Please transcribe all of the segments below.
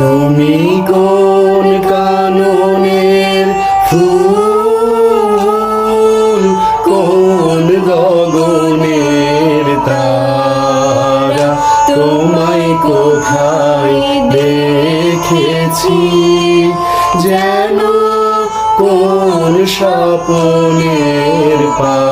তুমি কোন কাননের ফুল কোন গগনের তারা তোমায় কোথায় দেখেছি? যেন কোন স্বপনের পারা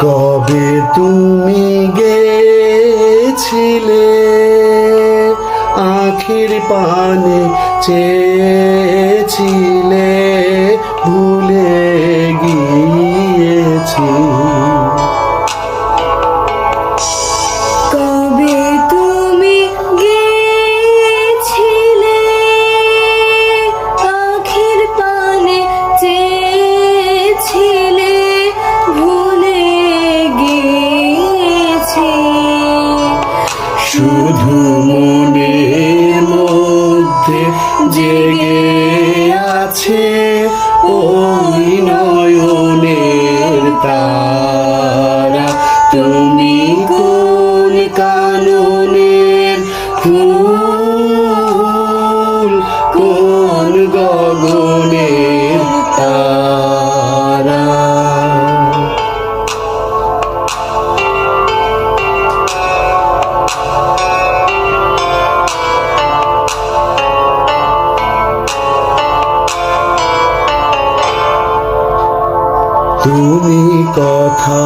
কবে তুমি গেছিলে? আখির পানে চেয়েছিলে। ভুলে জেগে আছে ওই নয়নের তারা। তুমি কোন কাননের ফুল কোন গগনের তুমি কথা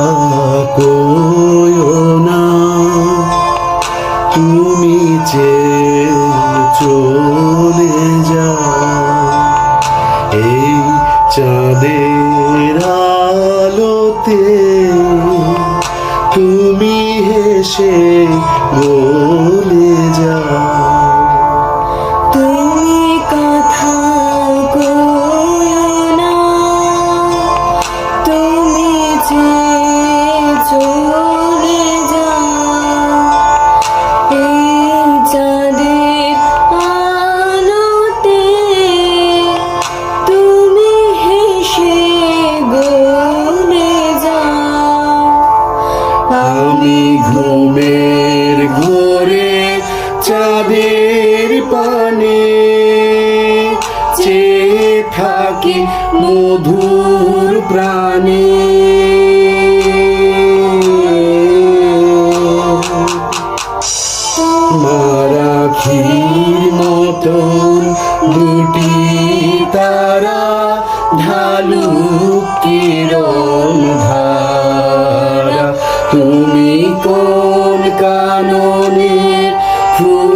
কইও না। তুমি যে চলে যাও এই চাঁদের আলোতে তুমি হেসে বলে আমি ঘুমের ঘোরে চাঁদের পানে। চেয়ে থাকি মধুর প্রাণে। মারাখির মতন দুটি তারা ঢালু কিরণ ধারা তুমি কোন কাননের ফুল?